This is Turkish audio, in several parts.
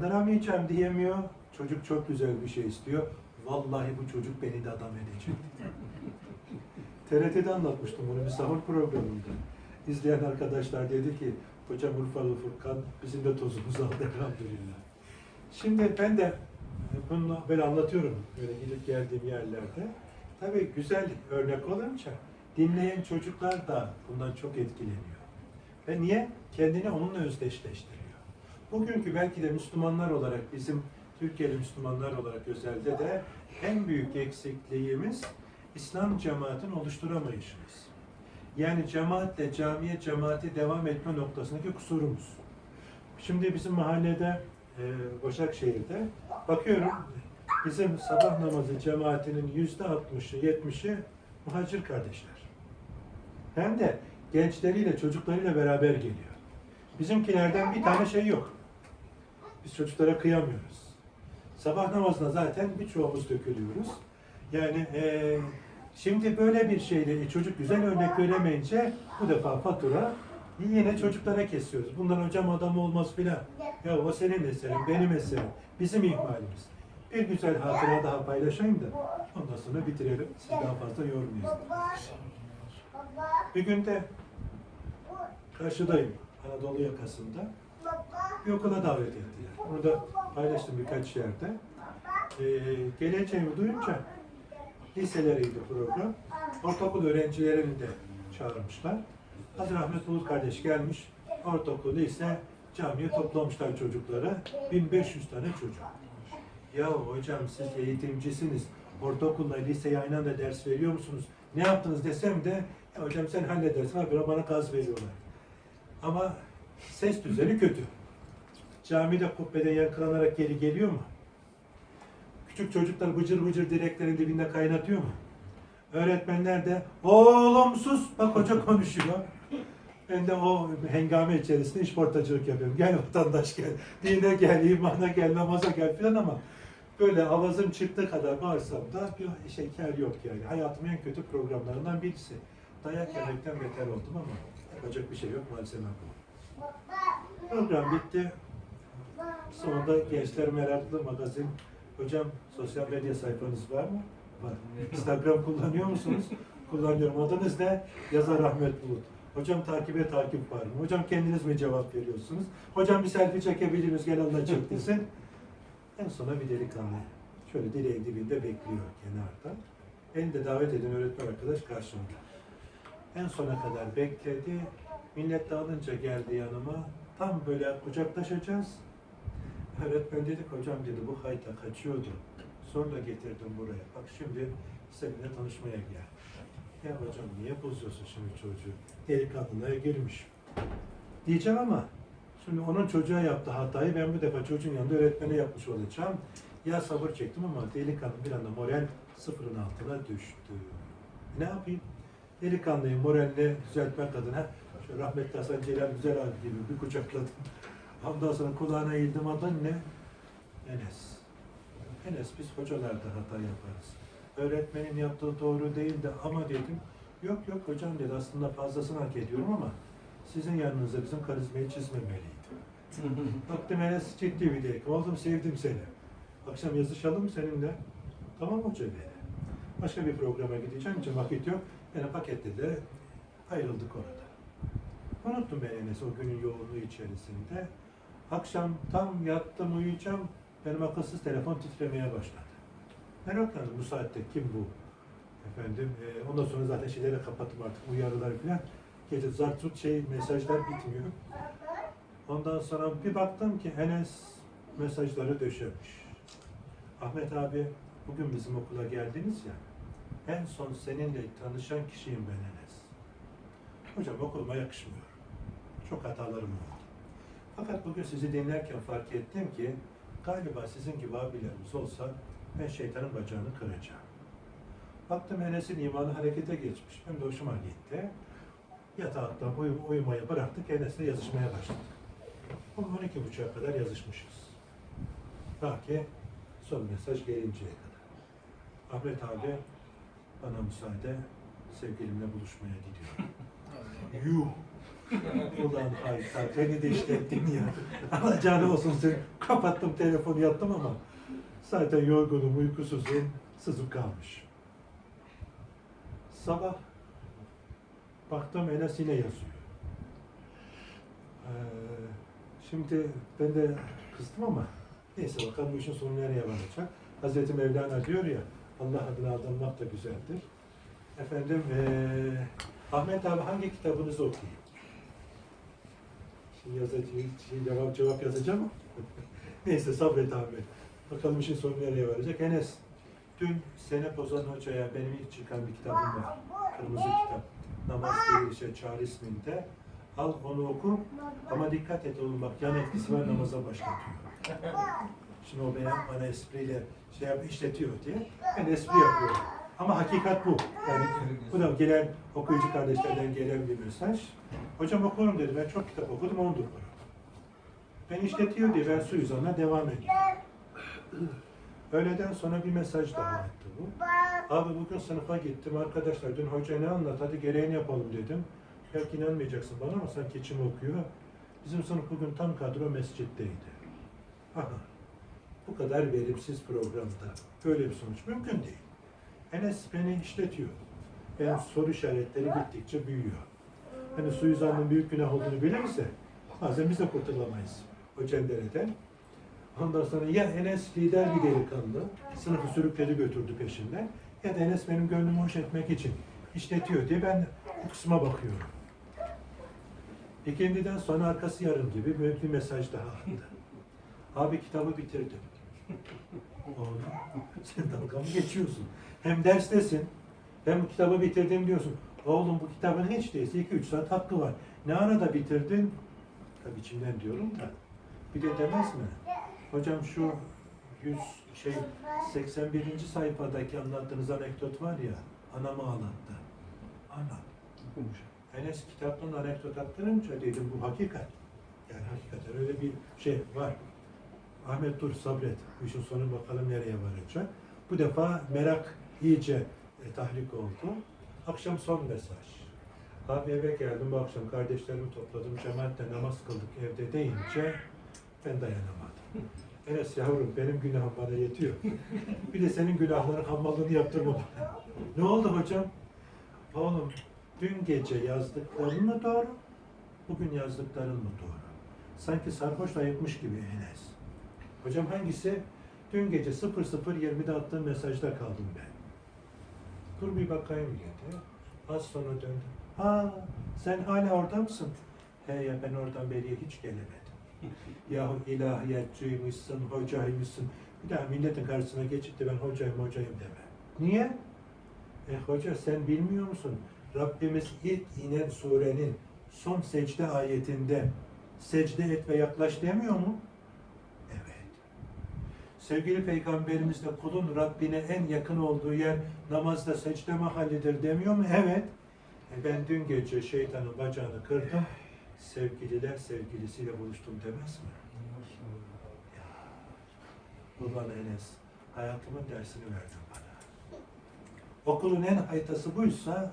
Kandıramayacağım diyemiyor. Çocuk çok güzel bir şey istiyor. Vallahi bu çocuk beni de adam edecek. TRT'de anlatmıştım bunu bir sahur programında. İzleyen arkadaşlar dedi ki, hocam Urfalı Furkan bizim de tozumuzu aldı elhamdülillah. Şimdi ben de bunu böyle anlatıyorum böyle gidip geldiğim yerlerde. Tabii güzel örnek olunca dinleyen çocuklar da bundan çok etkileniyor. Ve niye? Kendini onunla özdeşleştiriyor. Bugünkü belki de Müslümanlar olarak bizim Türkiye'li Müslümanlar olarak özelde de en büyük eksikliğimiz İslam cemaatini oluşturamayışımız. Yani cemaatle camiye cemaate devam etme noktasındaki kusurumuz. Şimdi bizim mahallede e, Başakşehir'de bakıyorum bizim sabah namazı cemaatinin yüzde 60'ı 70'i muhacir kardeşler. Hem de gençleriyle çocuklarıyla beraber geliyor. Bizimkilerden bir tane şey yok. Biz çocuklara kıyamıyoruz. Sabah namazına zaten birçoğumuz dökülüyoruz. Yani eee, şimdi böyle bir şeyle e, çocuk güzel örnek veremeyince bu defa fatura yine çocuklara kesiyoruz. Bundan hocam adam olmaz filan. Ya o senin eserin, benim eserim. Bizim ihmalimiz. Bir güzel hatıra daha paylaşayım da ondan sonra bitirelim. Siz daha fazla yormayın. Bir günde karşıdayım. Anadolu yakasında. Bir okula davet ettiler. Burada paylaştım birkaç yerde. Ee, geleceğimi duyunca liseleriydi program. Ortaokul öğrencilerini de çağırmışlar. Hazır Ahmet Bulut kardeş gelmiş. Ortaokul, lise, camiye toplamışlar çocukları. 1500 tane çocuk. Ya hocam siz eğitimcisiniz. Ortaokulla liseyi aynı anda ders veriyor musunuz? Ne yaptınız desem de ya hocam sen halledersin. Abi bana gaz veriyorlar. Ama ses düzeni kötü. Camide kubbede yankılanarak geri geliyor mu? Küçük çocuklar bıcır bıcır direklerin dibinde kaynatıyor mu? Öğretmenler de oğlum sus bak hoca konuşuyor. Ben de o hengame içerisinde işportacılık yapıyorum. Gel vatandaş gel, dine gel, imana gel, namaza gel filan ama böyle avazım çıktığı kadar bağırsam da bir şeker yok yani. Hayatımın en kötü programlarından birisi. Dayak yemekten beter oldum ama yapacak bir şey yok maalesef. Program bitti. Sonunda Gençler Meraklı Magazin. Hocam sosyal medya sayfanız var mı? Var. Instagram kullanıyor musunuz? Kullanıyorum. Adınız ne? Yazar Rahmet Bulut. Hocam takibe takip var mı? Hocam kendiniz mi cevap veriyorsunuz? Hocam bir selfie çekebilir miyiz? Gel Allah çektirsin. En sona bir delikanlı. Şöyle direğin dibinde bekliyor kenarda. Beni de davet eden öğretmen arkadaş karşımda. En sona kadar bekledi. Millet dağılınca geldi yanıma. Tam böyle kucaklaşacağız. Öğretmen dedik hocam dedi bu hayta kaçıyordu. Sonra getirdim buraya. Bak şimdi seninle tanışmaya gel. Ya hocam niye bozuyorsun şimdi çocuğu? Delikanlılığa girmiş. Diyeceğim ama şimdi onun çocuğa yaptığı hatayı ben bu defa çocuğun yanında öğretmene yapmış olacağım. Ya sabır çektim ama delikanlı bir anda moral sıfırın altına düştü. Ne yapayım? Delikanlıyı moralle düzeltmek adına şu rahmetli Hasan Celal Güzel abi gibi bir kucakladım. Ondan sonra kulağına eğildim adın ne? Enes. Enes biz hocalar da hata yaparız. Öğretmenin yaptığı doğru değil de ama dedim. Yok yok hocam dedi aslında fazlasını hak ediyorum ama sizin yanınızda bizim karizmayı çizmemeliydim. Baktım Enes ciddi bir delikanlı. Oğlum sevdim seni. Akşam yazışalım seninle? Tamam hoca dedi. Başka bir programa gideceğim için vakit yok. Beni paketledi. Ayrıldık orada. Unuttum ben Enes o günün yoğunluğu içerisinde. Akşam tam yattım uyuyacağım. Benim akılsız telefon titremeye başladı. Meraklandım bu saatte kim bu? Efendim, e, ondan sonra zaten şeyleri kapattım artık uyarıları falan. Gece zart zurt şey mesajlar bitmiyor. Ondan sonra bir baktım ki Enes mesajları döşemiş. Ahmet abi bugün bizim okula geldiniz ya. En son seninle tanışan kişiyim ben Enes. Hocam okuluma yakışmıyor. Çok hatalarım oldu. Fakat bugün sizi dinlerken fark ettim ki galiba sizin gibi abilerimiz olsa ben şeytanın bacağını kıracağım. Baktım Enes'in imanı harekete geçmiş. Hem de hoşuma gitti. Yataktan uy uyumayı bıraktık. Enes'le yazışmaya başladık. Bugün 12.30'a kadar yazışmışız. Ta ki son mesaj gelinceye kadar. Ahmet abi bana müsaade sevgilimle buluşmaya gidiyorum. Yuh! Ulan hayta beni de işlettin ya. Alacağını olsun sen. Kapattım telefonu yattım ama zaten yorgunum, uykusuzum, sızıp kalmış. Sabah baktım Enes yine yazıyor. Ee, şimdi ben de kızdım ama neyse bakalım bu işin sonu nereye varacak. Hazreti Mevlana diyor ya Allah adına aldanmak da güzeldir. Efendim eee Ahmet abi hangi kitabınızı okuyayım? Yazacağım, şimdi cevap, cevap yazacağım ama neyse sabret abi. Bakalım işin sonu nereye varacak. Enes, dün Senep Ozan Hoca'ya benim ilk çıkan bir kitabım var. Kırmızı kitap. Namaz değil şey çağrı isminde. Al onu oku ama dikkat et oğlum bak yan etkisi var namaza başlatıyor. Şimdi o benim bana espriyle şey yap, işletiyor diye ben espri yapıyorum. Ama hakikat bu. Yani bu da gelen okuyucu kardeşlerden gelen bir mesaj. Hocam okurum dedi. Ben çok kitap okudum ondur bu. Ben işletiyor diye ben suizanla devam ediyorum. Öğleden sonra bir mesaj daha attı bu. Abi bugün sınıfa gittim. Arkadaşlar dün hoca ne anlat? Hadi gereğini yapalım dedim. Belki inanmayacaksın bana ama sanki içim okuyor. Bizim sınıf bugün tam kadro mescitteydi. Aha. Bu kadar verimsiz programda böyle bir sonuç mümkün değil. Enes beni işletiyor. Benim soru işaretleri gittikçe büyüyor. Hani suizanın büyük günah olduğunu bilirse bazen biz de kurtulamayız o cendereden. Ondan sonra ya Enes lider bir delikanlı, sınıfı sürükledi götürdü peşinden ya da Enes benim gönlümü hoş etmek için işletiyor diye ben bu kısma bakıyorum. İkindiden sonra arkası yarım gibi böyle bir mesaj daha attı. Abi kitabı bitirdim. Oğlum sen dalga mı geçiyorsun? Hem derstesin hem kitabı bitirdim diyorsun. Oğlum bu kitabın hiç değilse 2-3 saat hakkı var. Ne arada bitirdin? Tabii içimden diyorum da. Bir de demez mi? Hocam şu 100 şey 81. sayfadaki anlattığınız anekdot var ya anamı ağlattı. Ana. Enes kitaptan anekdot attırınca dedim bu hakikat. Yani hakikaten öyle bir şey var. Ahmet dur sabret. Bu işin sonu bakalım nereye varacak. Bu defa merak iyice e, tahrik oldu. Akşam son mesaj. Abi eve geldim bu akşam kardeşlerimi topladım. Cemaatle namaz kıldık evde deyince ben dayanamadım. Enes yavrum benim günahım bana yetiyor. Bir de senin günahların hammallığını yaptırma bana. Ne oldu hocam? Oğlum dün gece yazdıkların mı doğru? Bugün yazdıkların mı doğru? Sanki sarhoş ayıkmış gibi Enes. Hocam hangisi? Dün gece 00.20'de attığım mesajda kaldım ben. Dur bir bakayım dedi. Az sonra döndü. Ha sen hala orada mısın? He ya ben oradan beriye hiç gelemedim. Yahu ilahiyatçıymışsın, hocaymışsın. Bir daha milletin karşısına geçip de ben hocayım hocayım deme. Niye? E hoca sen bilmiyor musun? Rabbimiz ilk inen surenin son secde ayetinde secde et ve yaklaş demiyor mu? Sevgili Peygamberimiz de kulun Rabbine en yakın olduğu yer namazda secde mahallidir demiyor mu? Evet. E ben dün gece şeytanın bacağını kırdım. Sevgililer sevgilisiyle buluştum demez mi? Kurban Enes, hayatımın dersini verdin bana. Okulun en haytası buysa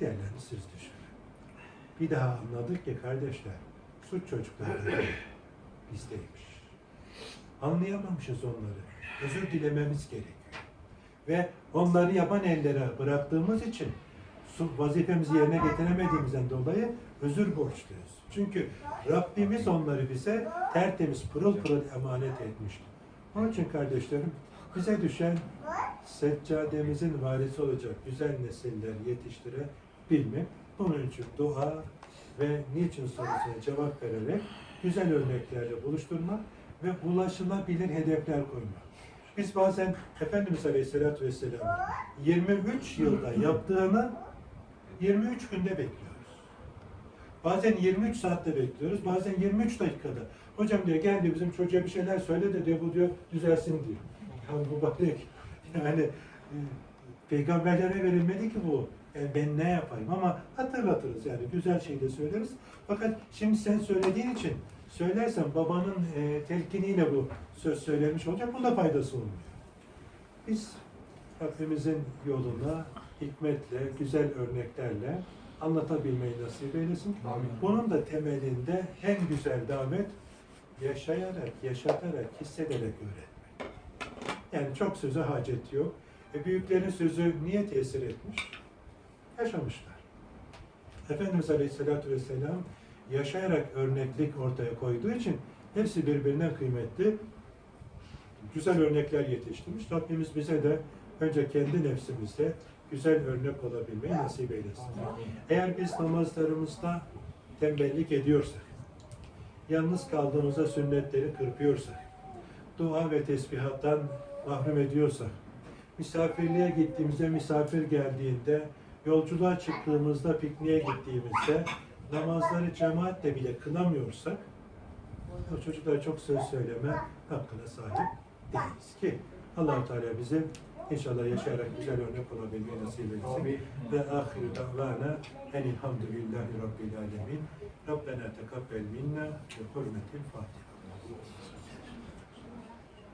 diğerlerini siz düşünün. Bir daha anladık ki kardeşler, suç çocukları değil, bizdeymiş. Anlayamamışız onları. Özür dilememiz gerekiyor. Ve onları yapan ellere bıraktığımız için vazifemizi yerine getiremediğimizden dolayı özür borçluyuz. Çünkü Rabbimiz onları bize tertemiz pırıl pırıl emanet etmişti. Onun için kardeşlerim bize düşen seccademizin varisi olacak güzel nesiller yetiştirebilmek. Bunun için dua ve niçin sorusuna cevap vererek güzel örneklerle buluşturmak ve ulaşılabilir hedefler koymak. Biz bazen Efendimiz Aleyhisselatü Vesselam 23 yılda yaptığını 23 günde bekliyoruz. Bazen 23 saatte bekliyoruz, bazen 23 dakikada. Hocam diyor gel diyor bizim çocuğa bir şeyler söyle de diyor bu diyor düzelsin diyor. Ya mübarek. Yani e, peygamberlere verilmedi ki bu. Yani ben ne yapayım ama hatırlatırız yani güzel şey de söyleriz. Fakat şimdi sen söylediğin için söylersen babanın e, telkiniyle bu söz söylenmiş olacak. Bunda faydası olmuyor. Biz Rabbimizin yoluna hikmetle, güzel örneklerle anlatabilmeyi nasip eylesin. Amin. Bunun da temelinde en güzel davet yaşayarak, yaşatarak, hissederek öğretmek. Yani çok söze hacet yok. E büyüklerin sözü niye tesir etmiş? Yaşamışlar. Efendimiz Aleyhisselatü Vesselam yaşayarak örneklik ortaya koyduğu için hepsi birbirinden kıymetli güzel örnekler yetiştirmiş. Rabbimiz bize de önce kendi nefsimizde güzel örnek olabilmeyi nasip eylesin. Eğer biz namazlarımızda tembellik ediyorsak, yalnız kaldığımızda sünnetleri kırpıyorsak, dua ve tesbihattan mahrum ediyorsak, misafirliğe gittiğimizde, misafir geldiğinde, yolculuğa çıktığımızda, pikniğe gittiğimizde, namazları cemaatle bile kılamıyorsak, o çocuklara çok söz söyleme hakkına sahip değiliz ki allah Teala bize inşallah yaşayarak güzel örnek olabilmeyi nasip etsin. Ve ahiru davana enilhamdülillahi rabbil alemin. Rabbena tekabbel minna ve hürmetil Fatiha.